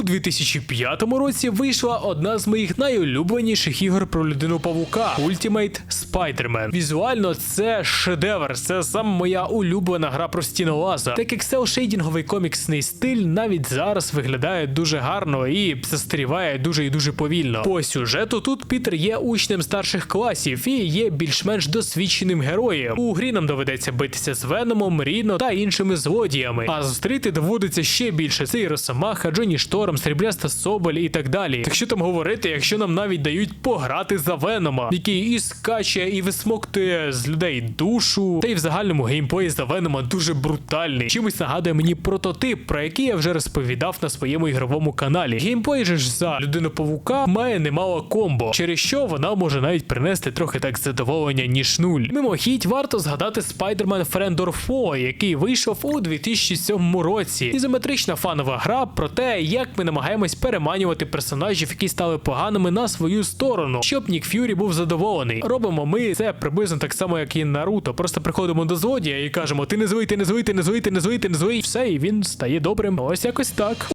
У 2005 році вийшла одна з моїх найулюбленіших ігор про людину павука Ultimate Spider-Man. Візуально це шедевр, це саме моя улюблена гра про стінолаза. Так як селшейдінговий коміксний стиль навіть зараз виглядає дуже гарно і застаріває дуже і дуже повільно. По сюжету тут Пітер є учнем старших класів і є більш-менш досвідченим героєм. У грі нам доведеться битися з Веномом, Ріно та іншими злодіями. А зустріти доводиться ще більше. Це і Росомаха, Джоні Шторм, Срібляста Соболь і так далі. Так що там говорити, якщо нам навіть дають пограти за Венома, який і скаче, і висмоктує з людей душу, та й в загальному геймплей за Венома дуже брутальний. Чимось нагадує мені прототип, про який я вже розповідав на своєму ігровому каналі. Геймплей же ж за людину павука має немало комбо, через що вона може навіть принести трохи так задоволення, ніж нуль. Мимохідь варто згадати Spider-Man Friend or Foe, який вийшов у 2007 році. Ізометрична фанова гра про те, як ми намагаємось переманювати персонажів, які стали поганими на свою сторону, щоб Нік Ф'юрі був задоволений. Робимо ми це приблизно так само, як і Наруто. Просто приходимо до злодія і кажемо: ти не злий, ти не злий, ти не злий, ти не злий, не злий. Все, і він стає добрим. Ось якось так.